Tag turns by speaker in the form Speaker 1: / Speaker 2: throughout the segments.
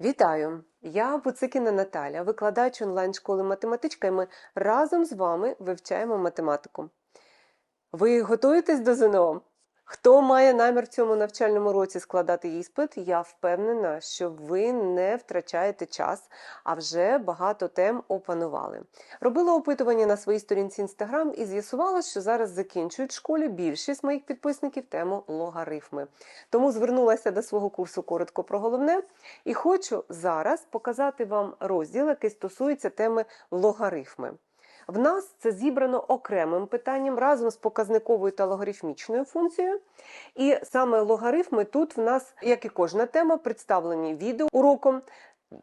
Speaker 1: Вітаю! Я Буцикіна Наталя, викладач онлайн-школи математичка, і ми разом з вами вивчаємо математику. Ви готуєтесь до ЗНО? Хто має намір в цьому навчальному році складати іспит, я впевнена, що ви не втрачаєте час, а вже багато тем опанували. Робила опитування на своїй сторінці Instagram і з'ясувала, що зараз закінчують в школі більшість моїх підписників тему логарифми. Тому звернулася до свого курсу коротко про головне і хочу зараз показати вам розділ, який стосується теми логарифми. В нас це зібрано окремим питанням разом з показниковою та логарифмічною функцією. І саме логарифми тут в нас, як і кожна тема, представлені відео уроком.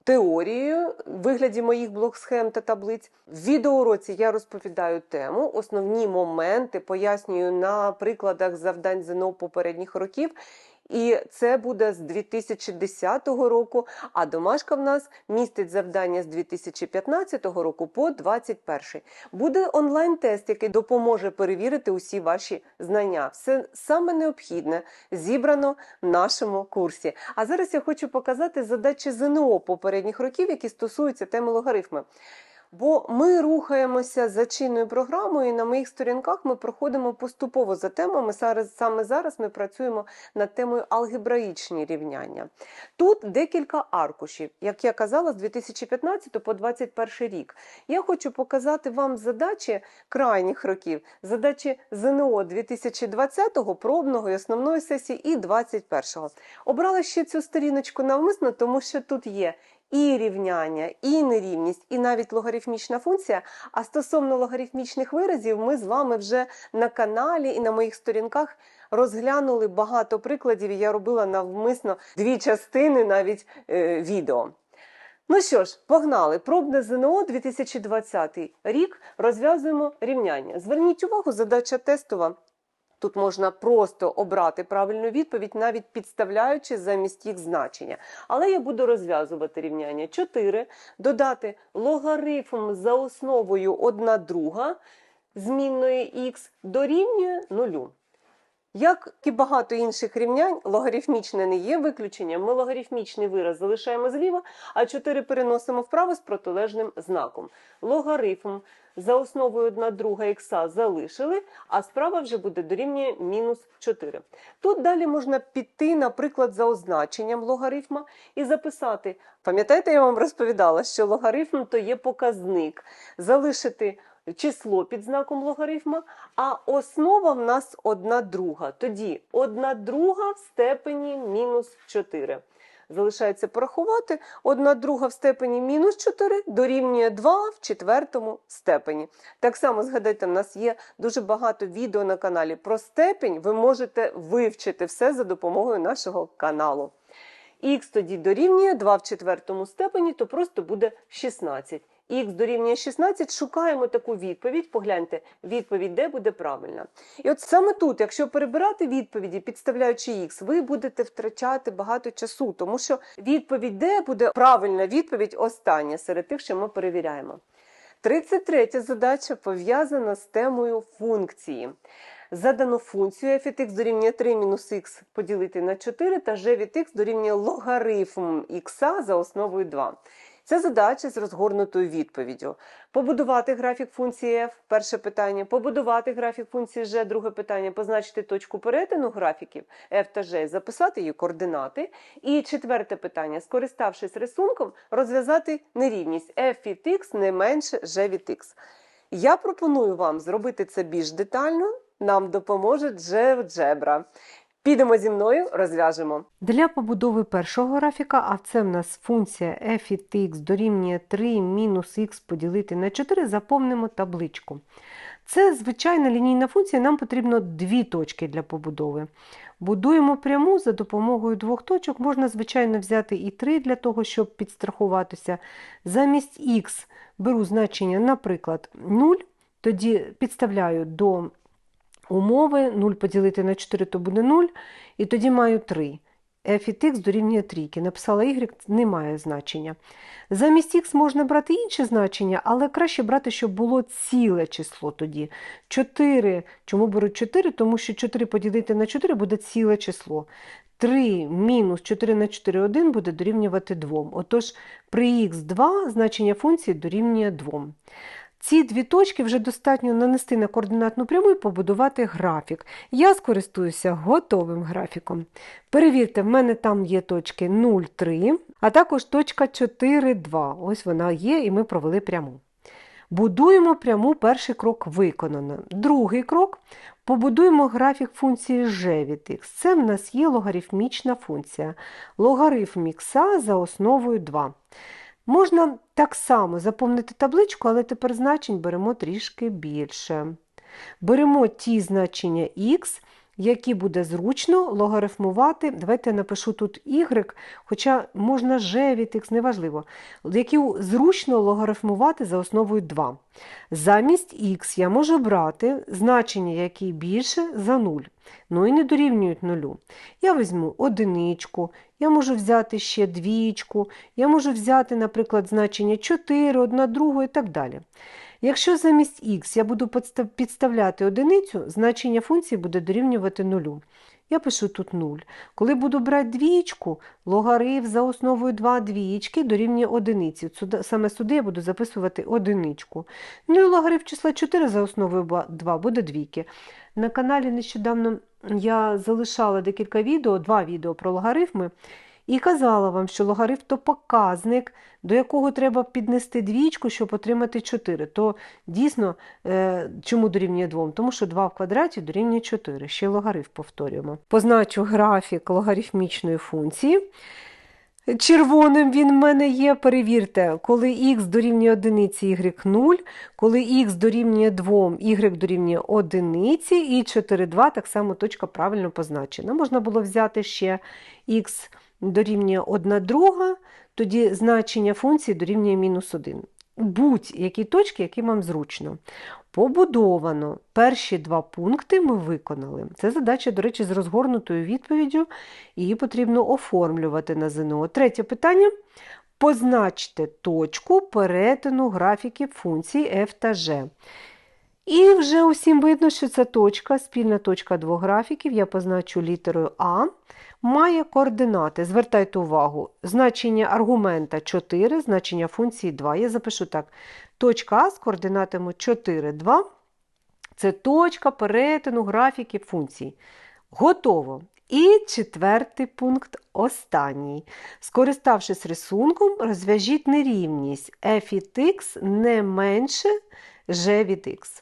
Speaker 1: Теорією в вигляді моїх блок-схем та таблиць. В відеоуроці я розповідаю тему, основні моменти, пояснюю на прикладах завдань ЗНО попередніх років. І це буде з 2010 року. А домашка в нас містить завдання з 2015 року по 2021. Буде онлайн-тест, який допоможе перевірити усі ваші знання. Все саме необхідне зібрано в нашому курсі. А зараз я хочу показати задачі ЗНО попередніх років, які стосуються теми логарифми. Бо ми рухаємося за чинною програмою, і на моїх сторінках ми проходимо поступово за темами. Саме зараз ми працюємо над темою алгебраїчні рівняння. Тут декілька аркушів, як я казала, з 2015 по 2021 рік. Я хочу показати вам задачі крайніх років, задачі ЗНО 2020, пробного і основної сесії, і 2021. Обрала ще цю сторіночку навмисно, тому що тут є і рівняння, і нерівність, і навіть логарифмічна функція. А стосовно логарифмічних виразів, ми з вами вже на каналі і на моїх сторінках розглянули багато прикладів. Я робила навмисно дві частини навіть е, відео. Ну що ж, погнали. Пробне ЗНО 2020 рік розв'язуємо рівняння. Зверніть увагу, задача тестова. Тут можна просто обрати правильну відповідь, навіть підставляючи замість їх значення. Але я буду розв'язувати рівняння 4, додати логарифм за основою 1 друга змінної х дорівнює 0. Як і багато інших рівнянь, логарифмічне не є виключенням. Ми логарифмічний вираз залишаємо зліва, а 4 переносимо вправо з протилежним знаком. Логарифм за основою 1 друга х залишили, а справа вже буде дорівнює мінус 4. Тут далі можна піти, наприклад, за означенням логарифма і записати. Пам'ятаєте, я вам розповідала, що логарифм то є показник. Залишити число під знаком логарифма, а основа в нас одна друга. Тоді одна друга в степені мінус 4. Залишається порахувати, одна друга в степені мінус 4 дорівнює 2 в четвертому степені. Так само, згадайте, в нас є дуже багато відео на каналі про степень. Ви можете вивчити все за допомогою нашого каналу. Х тоді дорівнює 2 в четвертому степені, то просто буде 16 х дорівнює 16, шукаємо таку відповідь. Погляньте, відповідь де буде правильна. І от саме тут, якщо перебирати відповіді, підставляючи х, ви будете втрачати багато часу, тому що відповідь де буде правильна відповідь остання серед тих, що ми перевіряємо. 33 задача пов'язана з темою функції. Задану функцію f від x дорівнює 3 мінус х поділити на 4 та g від x дорівнює логарифм х за основою 2. Це задача з розгорнутою відповіддю. Побудувати графік функції f – перше питання, побудувати графік функції g – друге питання, позначити точку перетину графіків f та g, записати її координати. І четверте питання, скориставшись рисунком, розв'язати нерівність f від x не менше g від x. Я пропоную вам зробити це більш детально. Нам допоможе GeoGebra. Підемо зі мною, розв'яжемо.
Speaker 2: Для побудови першого графіка, а це в нас функція f від x дорівнює 3 мінус х поділити на 4, заповнимо табличку. Це звичайна лінійна функція, нам потрібно дві точки для побудови. Будуємо пряму за допомогою двох точок, можна, звичайно, взяти і три для того, щоб підстрахуватися. Замість х беру значення, наприклад, 0, тоді підставляю до умови 0 поділити на 4 то буде 0, і тоді маю 3. f від x дорівнює трійки. Написала y, не має значення. Замість x можна брати інше значення, але краще брати, щоб було ціле число тоді. 4. Чому беруть 4? Тому що 4 поділити на 4 буде ціле число. 3 мінус 4 на 4 1 буде дорівнювати 2. Отож, при х2 значення функції дорівнює 2. Ці дві точки вже достатньо нанести на координатну пряму і побудувати графік. Я скористуюся готовим графіком. Перевірте, в мене там є точки 0, 3, а також точка 4, 2. Ось вона є, і ми провели пряму. Будуємо пряму, перший крок виконано. Другий крок побудуємо графік функції g від x. Це в нас є логарифмічна функція. Логарифм х за основою 2. Можна так само заповнити табличку, але тепер значень беремо трішки більше. Беремо ті значення х, які буде зручно логарифмувати. Давайте я напишу тут y, хоча можна g від x, неважливо, які зручно логарифмувати за основою 2. Замість х я можу брати значення, які більше за 0. Ну і не дорівнюють нулю. Я візьму одиничку, я можу взяти ще двічку, я можу взяти, наприклад, значення 4, 1, 2 і так далі. Якщо замість х я буду підставляти одиницю, значення функції буде дорівнювати нулю. Я пишу тут 0. Коли буду брати двічку, логарифм за основою 2 двічки дорівнює одиниці. Саме сюди я буду записувати одиничку. Ну і логарифм числа 4 за основою 2 буде двійки. На каналі нещодавно я залишала декілька відео, два відео про логарифми, і казала вам, що логарифм то показник, до якого треба піднести двічку, щоб отримати 4. То дійсно, е, чому дорівнює 2? Тому що 2 в квадраті дорівнює 4. Ще й логарифм повторюємо. Позначу графік логарифмічної функції. Червоним він в мене є. Перевірте, коли х дорівнює 1, y 0, коли х дорівнює 2, y дорівнює 1 і 4, 2, так само точка правильно позначена. Можна було взяти ще х дорівнює 1 друга, тоді значення функції дорівнює мінус 1. Будь-які точки, які вам зручно. Побудовано. Перші два пункти ми виконали. Це задача, до речі, з розгорнутою відповіддю. Її потрібно оформлювати на ЗНО. Третє питання. Позначте точку перетину графіків функцій f та g. І вже усім видно, що ця точка, спільна точка двох графіків, я позначу літерою А, має координати. Звертайте увагу, значення аргумента 4, значення функції 2. Я запишу так. Точка А з координатами 4, 2. Це точка перетину графіків функцій. Готово. І четвертий пункт, останній. Скориставшись рисунком, розв'яжіть нерівність f від x не менше g від x.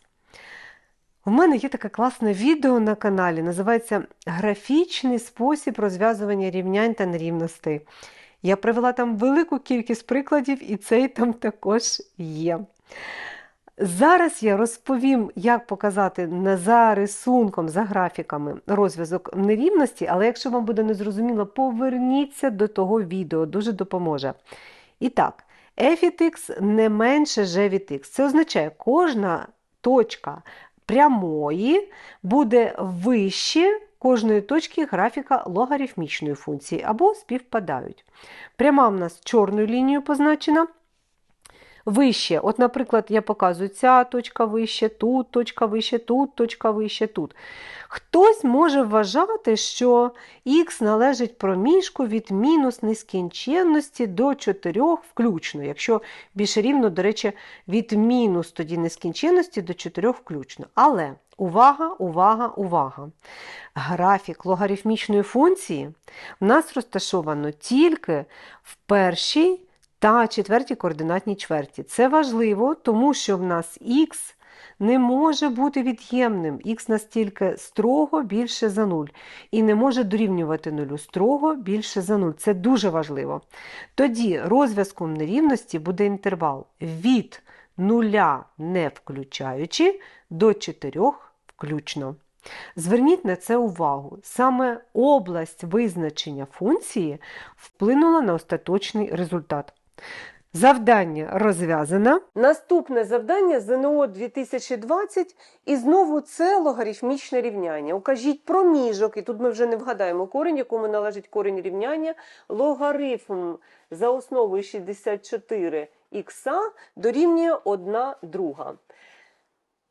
Speaker 2: У мене є таке класне відео на каналі, називається Графічний спосіб розв'язування рівнянь та нерівностей. Я привела там велику кількість прикладів, і цей там також є. Зараз я розповім, як показати за рисунком, за графіками розв'язок нерівності, але якщо вам буде незрозуміло, поверніться до того відео, дуже допоможе. І так, f від x не менше g від x. Це означає, кожна точка прямої буде вище кожної точки графіка логарифмічної функції або співпадають. Пряма в нас чорною лінією позначена. Вище, от, наприклад, я показую ця точка вище, тут точка вище, тут точка вище, тут. Хтось може вважати, що х належить проміжку від мінус нескінченності до 4 включно, якщо більше рівно, до речі, від мінус тоді нескінченності до 4 включно. Але увага, увага, увага! Графік логарифмічної функції в нас розташовано тільки в першій та четвертій координатній чверті. Це важливо, тому що в нас х не може бути від'ємним, х настільки строго більше за 0. І не може дорівнювати нулю строго більше за 0. Це дуже важливо. Тоді розв'язком нерівності буде інтервал від нуля не включаючи до 4 включно. Зверніть на це увагу. Саме область визначення функції вплинула на остаточний результат. Завдання розв'язано.
Speaker 1: Наступне завдання ЗНО 2020 і знову це логарифмічне рівняння. Укажіть проміжок, і тут ми вже не вгадаємо корінь, якому належить корінь рівняння. Логарифм за основою 64 х дорівнює 1 друга.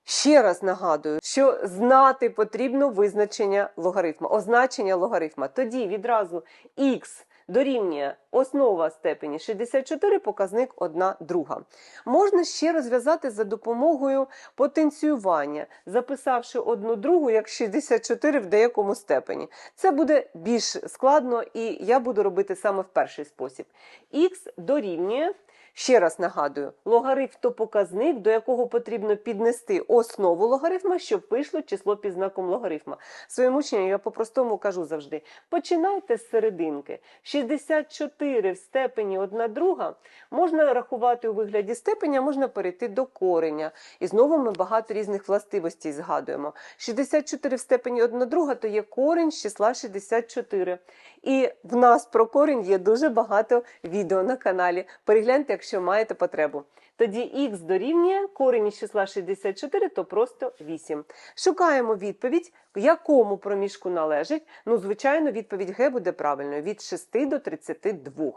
Speaker 1: Ще раз нагадую, що знати потрібно визначення логарифма, означення логарифма. Тоді відразу х дорівнює основа степені 64, показник 1 друга. Можна ще розв'язати за допомогою потенціювання, записавши одну другу як 64 в деякому степені. Це буде більш складно, і я буду робити саме в перший спосіб. х дорівнює. Ще раз нагадую, логарифм то показник, до якого потрібно піднести основу логарифма, щоб вийшло число під знаком логарифма. Своїм учням я по-простому кажу завжди: починайте з серединки. 64 в степені 1 друга можна рахувати у вигляді степеня, можна перейти до кореня. І знову ми багато різних властивостей згадуємо. 64 в степені 1 друга то є корінь з числа 64. І в нас про корінь є дуже багато відео на каналі. Перегляньте, якщо маєте потребу. Тоді х дорівнює корінь із числа 64, то просто 8. Шукаємо відповідь, якому проміжку належить. Ну, звичайно, відповідь Г буде правильною від 6 до 32.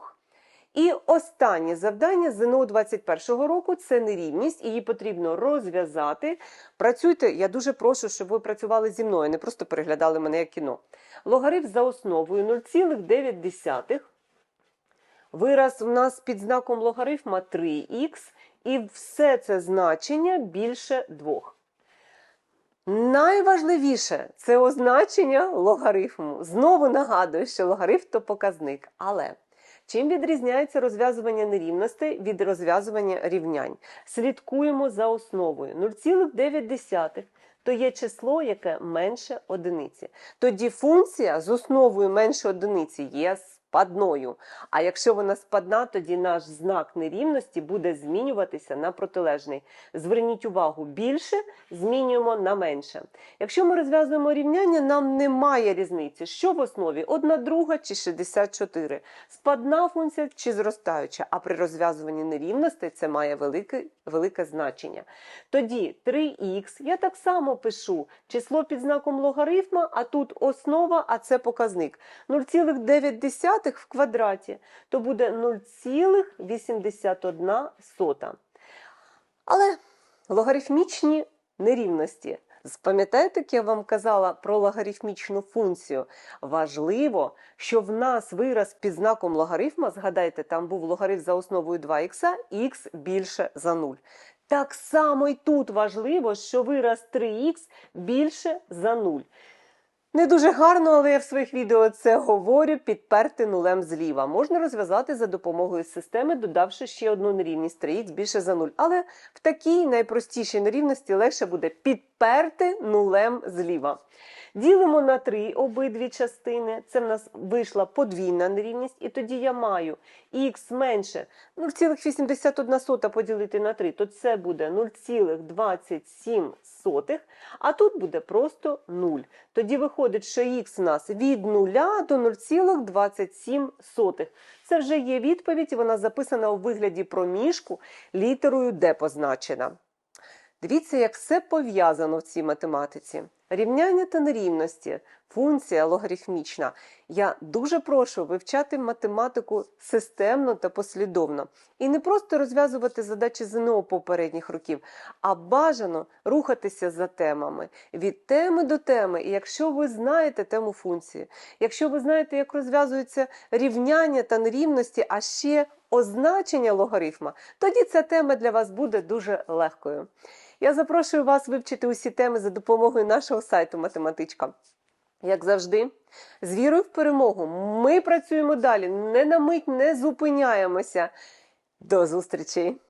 Speaker 1: І останнє завдання ЗНО 21 року це нерівність, її потрібно розв'язати. Працюйте, я дуже прошу, щоб ви працювали зі мною, не просто переглядали мене як кіно. Логарифм за основою 0,9. Вираз у нас під знаком логарифма 3х, і все це значення більше 2. Найважливіше це означення логарифму. Знову нагадую, що логарифм то показник. Але чим відрізняється розв'язування нерівностей від розв'язування рівнянь? Слідкуємо за основою 0,9 то є число, яке менше одиниці. Тоді функція з основою менше одиниці є спадною. А якщо вона спадна, тоді наш знак нерівності буде змінюватися на протилежний. Зверніть увагу, більше змінюємо на менше. Якщо ми розв'язуємо рівняння, нам немає різниці, що в основі 1 друга чи 64. Спадна функція чи зростаюча, а при розв'язуванні нерівностей це має велике, велике значення. Тоді 3х я так само пишу число під знаком логарифма, а тут основа, а це показник. 0,9 в квадраті, то буде 0,81. Але логарифмічні нерівності. Пам'ятаєте, як я вам казала про логарифмічну функцію? Важливо, що в нас вираз під знаком логарифма, згадайте, там був логарифм за основою 2х, х більше за 0. Так само і тут важливо, що вираз 3х більше за 0. Не дуже гарно, але я в своїх відео це говорю, підперти нулем зліва. Можна розв'язати за допомогою системи, додавши ще одну нерівність 3х більше за 0. Але в такій найпростішій нерівності легше буде підперти нулем зліва. Ділимо на 3 обидві частини. Це в нас вийшла подвійна нерівність, і тоді я маю х менше 0,81 поділити на 3, то це буде 0,27, а тут буде просто 0. Тоді виходить, що х у нас від 0 до 0,27. Це вже є відповідь, вона записана у вигляді проміжку літерою Д позначена. Дивіться, як все пов'язано в цій математиці. Рівняння та нерівності, функція логарифмічна. Я дуже прошу вивчати математику системно та послідовно. І не просто розв'язувати задачі ЗНО попередніх років, а бажано рухатися за темами від теми до теми. І якщо ви знаєте тему функції, якщо ви знаєте, як розв'язуються рівняння та нерівності, а ще означення логарифма, тоді ця тема для вас буде дуже легкою. Я запрошую вас вивчити усі теми за допомогою нашого сайту Математичка. Як завжди, з вірою в перемогу. Ми працюємо далі, не на мить не зупиняємося. До зустрічі!